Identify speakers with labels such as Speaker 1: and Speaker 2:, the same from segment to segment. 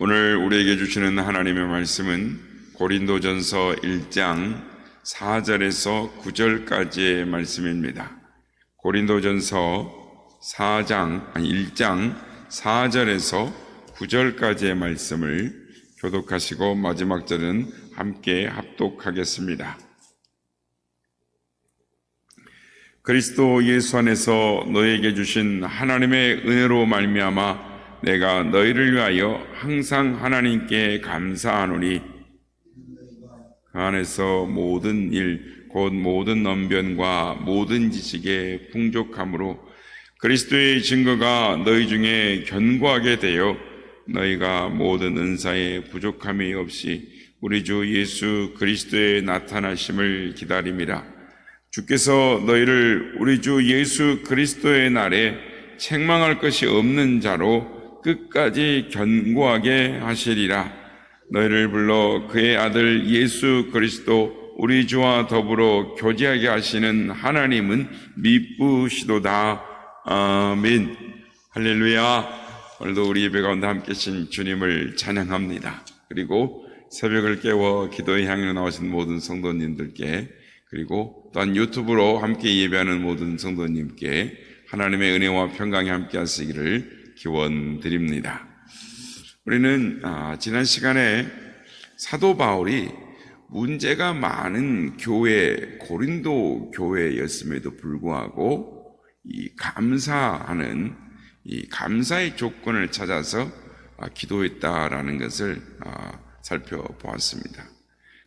Speaker 1: 오늘 우리에게 주시는 하나님의 말씀은 고린도전서 1장 4절에서 9절까지의 말씀입니다. 고린도전서 4장 아니 1장 4절에서 9절까지의 말씀을 교독하시고 마지막 절은 함께 합독하겠습니다. 그리스도 예수 안에서 너에게 주신 하나님의 은혜로 말미암아 내가 너희를 위하여 항상 하나님께 감사하노니 그 안에서 모든 일 곧 모든 언변과 모든 지식의 풍족함으로 그리스도의 증거가 너희 중에 견고하게 되어 너희가 모든 은사에 부족함이 없이 우리 주 예수 그리스도의 나타나심을 기다림이라. 주께서 너희를 우리 주 예수 그리스도의 날에 책망할 것이 없는 자로 끝까지 견고하게 하시리라. 너희를 불러 그의 아들 예수 그리스도 우리 주와 더불어 교제하게 하시는 하나님은 미쁘시도다. 아멘. 할렐루야. 오늘도 우리 예배 가운데 함께 계신 주님을 찬양합니다. 그리고 새벽을 깨워 기도의 향으로 나오신 모든 성도님들께 그리고 또한 유튜브로 함께 예배하는 모든 성도님께 하나님의 은혜와 평강이 함께 하시기를 기원 드립니다. 우리는 아, 지난 시간에 사도 바울이 문제가 많은 교회, 고린도 교회였음에도 불구하고 이 감사하는 이 감사의 조건을 찾아서 아, 기도했다라는 것을 아, 살펴보았습니다.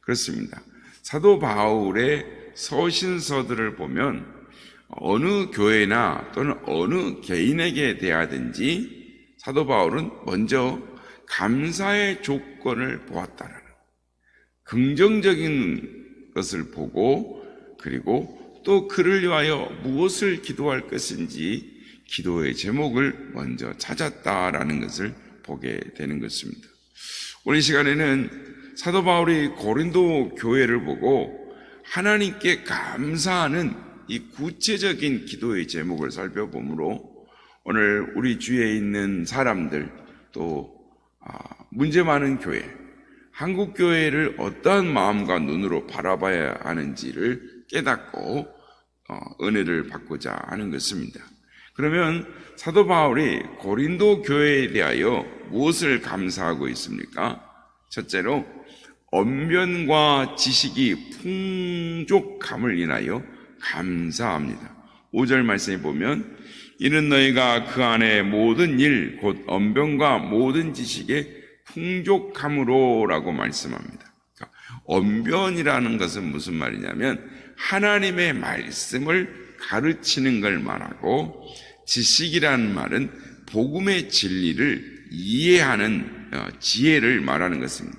Speaker 1: 그렇습니다. 사도 바울의 서신서들을 보면 어느 교회나 또는 어느 개인에게 대하든지 사도 바울은 먼저 감사의 조건을 보았다라는 긍정적인 것을 보고 그리고 또 그를 위하여 무엇을 기도할 것인지 기도의 제목을 먼저 찾았다라는 것을 보게 되는 것입니다. 오늘 시간에는 사도 바울이 고린도 교회를 보고 하나님께 감사하는 이 구체적인 기도의 제목을 살펴보므로 오늘 우리 주위에 있는 사람들 또 아, 문제 많은 교회, 한국 교회를 어떠한 마음과 눈으로 바라봐야 하는지를 깨닫고 어, 은혜를 받고자 하는 것입니다. 그러면 사도 바울이 고린도 교회에 대하여 무엇을 감사하고 있습니까? 첫째로 언변과 지식이 풍족함을 인하여 감사합니다. 5절 말씀에 보면 이는 너희가 그 안에 모든 일, 곧 언변과 모든 지식의 풍족함으로라고 말씀합니다. 그러니까 언변이라는 것은 무슨 말이냐면 하나님의 말씀을 가르치는 걸 말하고 지식이라는 말은 복음의 진리를 이해하는 어, 지혜를 말하는 것입니다.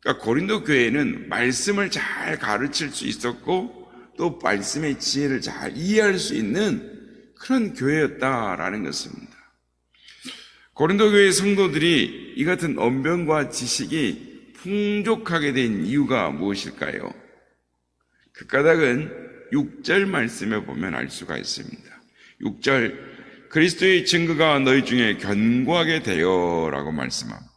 Speaker 1: 그러니까 고린도 교회는 말씀을 잘 가르칠 수 있었고 또 말씀의 지혜를 잘 이해할 수 있는 그런 교회였다라는 것입니다. 고린도 교회 성도들이 이 같은 언변과 지식이 풍족하게 된 이유가 무엇일까요? 그 까닭은 6절 말씀에 보면 알 수가 있습니다. 6절 그리스도의 증거가 너희 중에 견고하게 되어라고 말씀합니다.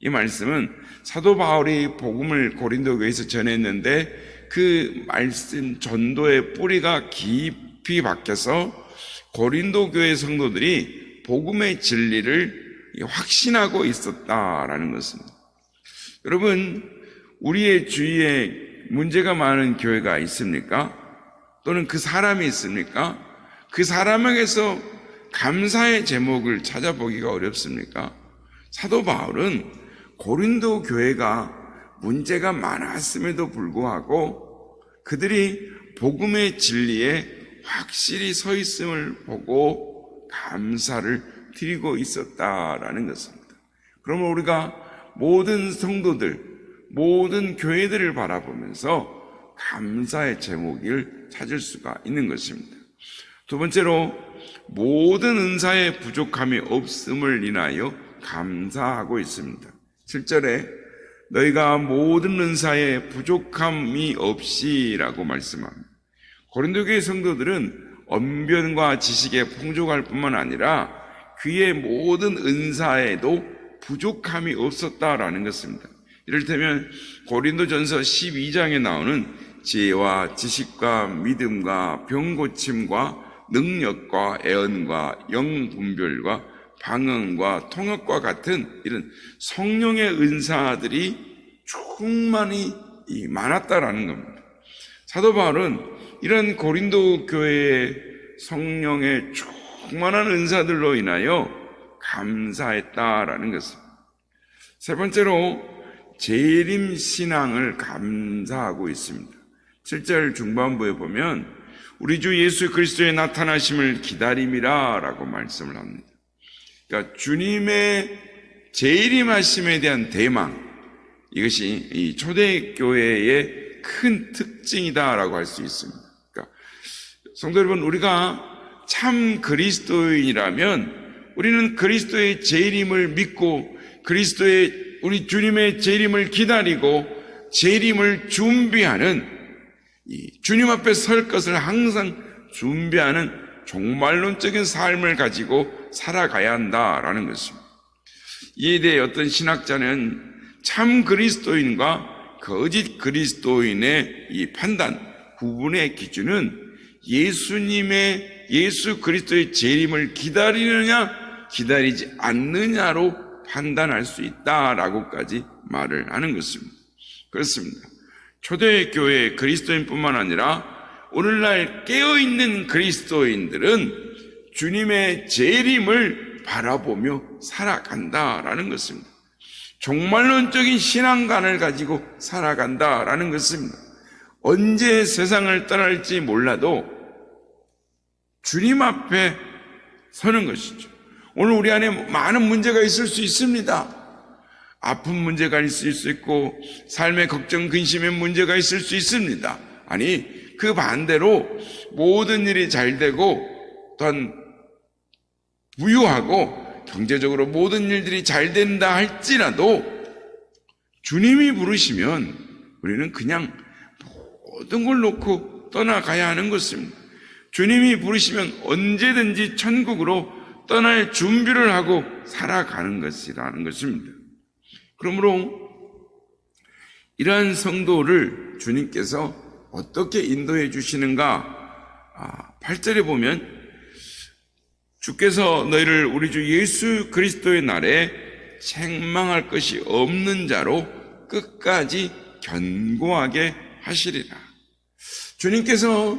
Speaker 1: 이 말씀은 사도 바울이 복음을 고린도 교회에서 전했는데 그 말씀 전도의 뿌리가 깊이 박혀서 고린도 교회 성도들이 복음의 진리를 확신하고 있었다라는 것입니다. 여러분, 우리의 주위에 문제가 많은 교회가 있습니까? 또는 그 사람이 있습니까? 그 사람에게서 감사의 제목을 찾아보기가 어렵습니까? 사도 바울은 고린도 교회가 문제가 많았음에도 불구하고 그들이 복음의 진리에 확실히 서 있음을 보고 감사를 드리고 있었다라는 것입니다. 그러면 우리가 모든 성도들, 모든 교회들을 바라보면서 감사의 제목을 찾을 수가 있는 것입니다. 두 번째로 모든 은사의 부족함이 없음을 인하여 감사하고 있습니다. 7절에 너희가 모든 은사에 부족함이 없이라고 말씀합니다. 고린도교의 성도들은 언변과 지식에 풍족할 뿐만 아니라 그의 모든 은사에도 부족함이 없었다라는 것입니다. 이를테면 고린도전서 12장에 나오는 지혜와 지식과 믿음과 병고침과 능력과 애언과 영분별과 방언과 통역과 같은 이런 성령의 은사들이 충만히 이 많았다라는 겁니다. 사도 바울은 이런 고린도 교회의 성령의 충만한 은사들로 인하여 감사했다라는 것입니다. 세 번째로 재림 신앙을 감사하고 있습니다. 7절 중반부에 보면 우리 주 예수 그리스도의 나타나심을 기다림이라라고 말씀을 합니다. 그러니까 주님의 재림하심에 대한 대망 이것이 이 초대교회의 큰 특징이다라고 할 수 있습니다. 그러니까 성도 여러분 우리가 참 그리스도인이라면 우리는 그리스도의 재림을 믿고 그리스도의 우리 주님의 재림을 기다리고 재림을 준비하는 이 주님 앞에 설 것을 항상 준비하는 종말론적인 삶을 가지고 살아가야 한다라는 것입니다. 이에 대해 어떤 신학자는 참 그리스도인과 거짓 그리스도인의 이 판단, 구분의 기준은 예수님의 예수 그리스도의 재림을 기다리느냐 기다리지 않느냐로 판단할 수 있다라고까지 말을 하는 것입니다. 그렇습니다. 초대교회 그리스도인뿐만 아니라 오늘날 깨어있는 그리스도인들은 주님의 재림을 바라보며 살아간다라는 것입니다. 종말론적인 신앙관을 가지고 살아간다라는 것입니다. 언제 세상을 떠날지 몰라도 주님 앞에 서는 것이죠. 오늘 우리 안에 많은 문제가 있을 수 있습니다. 아픈 문제가 있을 수 있고 삶의 걱정, 근심의 문제가 있을 수 있습니다. 아니 그 반대로 모든 일이 잘 되고 또한 부유하고 경제적으로 모든 일들이 잘 된다 할지라도 주님이 부르시면 우리는 그냥 모든 걸 놓고 떠나가야 하는 것입니다. 주님이 부르시면 언제든지 천국으로 떠날 준비를 하고 살아가는 것이라는 것입니다. 그러므로 이러한 성도를 주님께서 어떻게 인도해 주시는가? 아, 8절에 보면 주께서 너희를 우리 주 예수 그리스도의 날에 책망할 것이 없는 자로 끝까지 견고하게 하시리라. 주님께서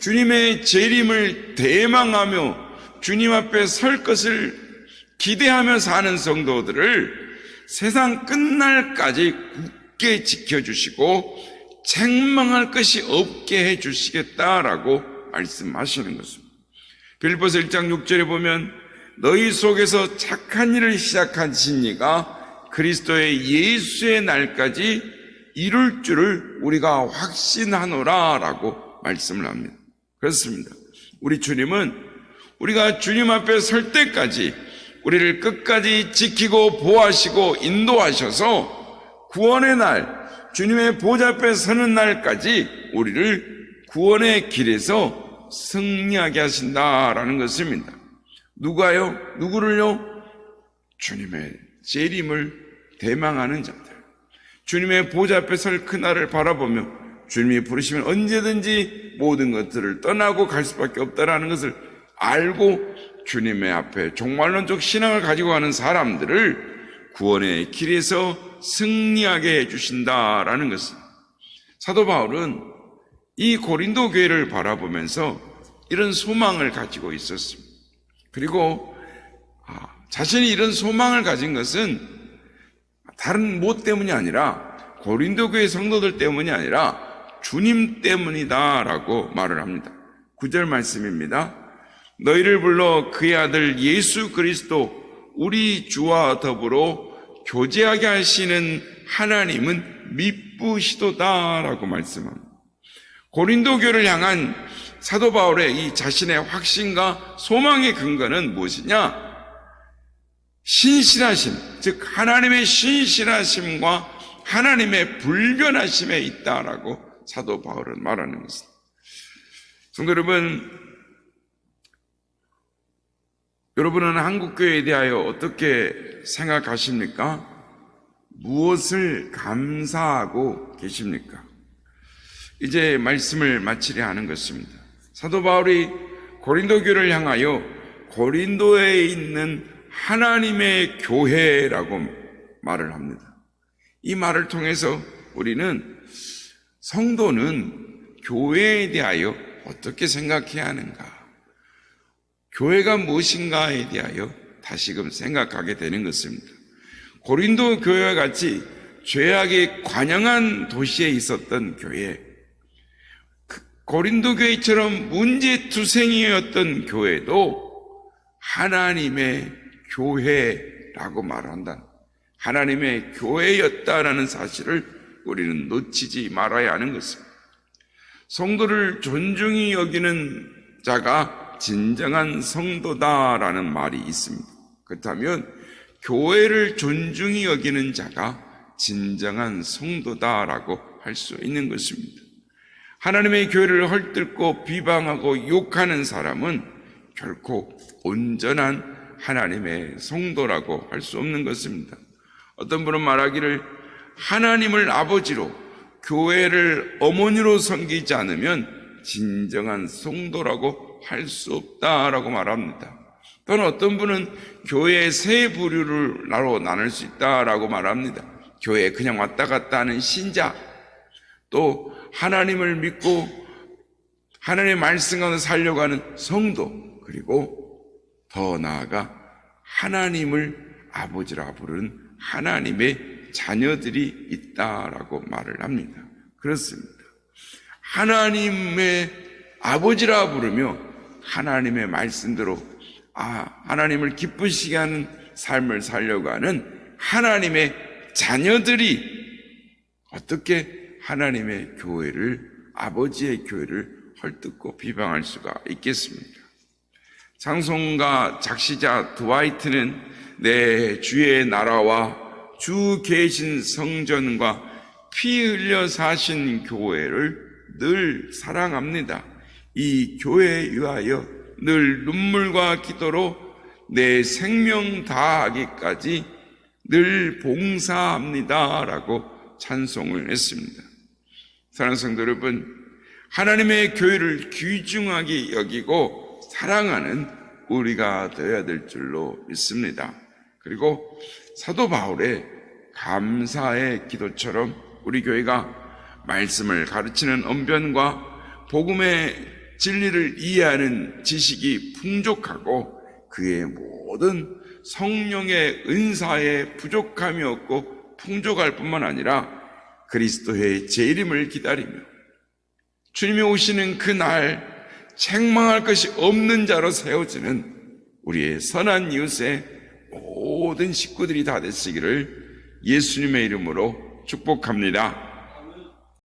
Speaker 1: 주님의 재림을 대망하며 주님 앞에 설 것을 기대하며 사는 성도들을 세상 끝날까지 굳게 지켜주시고 책망할 것이 없게 해주시겠다라고 말씀하시는 것입니다. 빌보서 1장 6절에 보면 너희 속에서 착한 일을 시작한 진리가 그리스도의 예수의 날까지 이룰 줄을 우리가 확신하노라라고 말씀을 합니다. 그렇습니다. 우리 주님은 우리가 주님 앞에 설 때까지 우리를 끝까지 지키고 보호하시고 인도하셔서 구원의 날, 주님의 보좌 앞에 서는 날까지 우리를 구원의 길에서 승리하게 하신다라는 것입니다. 누가요? 누구를요? 주님의 재림을 대망하는 자들. 주님의 보좌 앞에 설 그날을 바라보며 주님이 부르시면 언제든지 모든 것들을 떠나고 갈 수밖에 없다라는 것을 알고 주님의 앞에 종말론적 신앙을 가지고 가는 사람들을 구원의 길에서 승리하게 해주신다라는 것입니다. 사도 바울은 이 고린도 교회를 바라보면서 이런 소망을 가지고 있었습니다. 그리고 아, 자신이 이런 소망을 가진 것은 다른 뭐 때문이 아니라 고린도 교회 성도들 때문이 아니라 주님 때문이다라고 말을 합니다. 구절 말씀입니다. 너희를 불러 그의 아들 예수 그리스도 우리 주와 더불어 교제하게 하시는 하나님은 미쁘시도다라고 말씀합니다. 고린도 교를 향한 사도 바울의 이 자신의 확신과 소망의 근거는 무엇이냐? 신실하심, 즉 하나님의 신실하심과 하나님의 불변하심에 있다라고 사도 바울은 말하는 것입니다. 성도 여러분, 여러분은 한국교회에 대하여 어떻게 생각하십니까? 무엇을 감사하고 계십니까? 이제 말씀을 마치려 하는 것입니다. 사도 바울이 고린도 교를 향하여 고린도에 있는 하나님의 교회라고 말을 합니다. 이 말을 통해서 우리는 성도는 교회에 대하여 어떻게 생각해야 하는가? 교회가 무엇인가에 대하여 다시금 생각하게 되는 것입니다. 고린도 교회와 같이 죄악에 관영한 도시에 있었던 교회, 그 고린도 교회처럼 문제투생이었던 교회도 하나님의 교회라고 말한다. 하나님의 교회였다라는 사실을 우리는 놓치지 말아야 하는 것입니다. 성도를 존중히 여기는 자가 진정한 성도다라는 말이 있습니다. 그렇다면 교회를 존중히 여기는 자가 진정한 성도다라고 할 수 있는 것입니다. 하나님의 교회를 헐뜯고 비방하고 욕하는 사람은 결코 온전한 하나님의 성도라고 할 수 없는 것입니다. 어떤 분은 말하기를 하나님을 아버지로 교회를 어머니로 섬기지 않으면 진정한 성도라고 할 수 없다라고 말합니다. 또는 어떤 분은 교회의 세 부류를 나로 나눌 수 있다라고 말합니다. 교회에 그냥 왔다 갔다 하는 신자, 또 하나님을 믿고 하나님의 말씀 가운데 살려고 하는 성도, 그리고 더 나아가 하나님을 아버지라 부르는 하나님의 자녀들이 있다라고 말을 합니다. 그렇습니다. 하나님의 아버지라 부르며 하나님의 말씀대로 아, 하나님을 기쁘시게 하는 삶을 살려고 하는 하나님의 자녀들이 어떻게 하나님의 교회를 아버지의 교회를 헐뜯고 비방할 수가 있겠습니까? 장송가 작시자 드와이트는 내 주의 나라와 주 계신 성전과 피 흘려 사신 교회를 늘 사랑합니다. 이 교회에 위하여 늘 눈물과 기도로 내 생명 다하기까지 늘 봉사합니다. 라고 찬송을 했습니다. 사랑하는 성도 여러분, 하나님의 교회를 귀중하게 여기고 사랑하는 우리가 되어야 될 줄로 믿습니다. 그리고 사도 바울의 감사의 기도처럼 우리 교회가 말씀을 가르치는 언변과 복음의 진리를 이해하는 지식이 풍족하고 그의 모든 성령의 은사에 부족함이 없고 풍족할 뿐만 아니라 그리스도의 재림을 기다리며 주님이 오시는 그날 책망할 것이 없는 자로 세워지는 우리의 선한 이웃의 모든 식구들이 다 되시기를 예수님의 이름으로 축복합니다.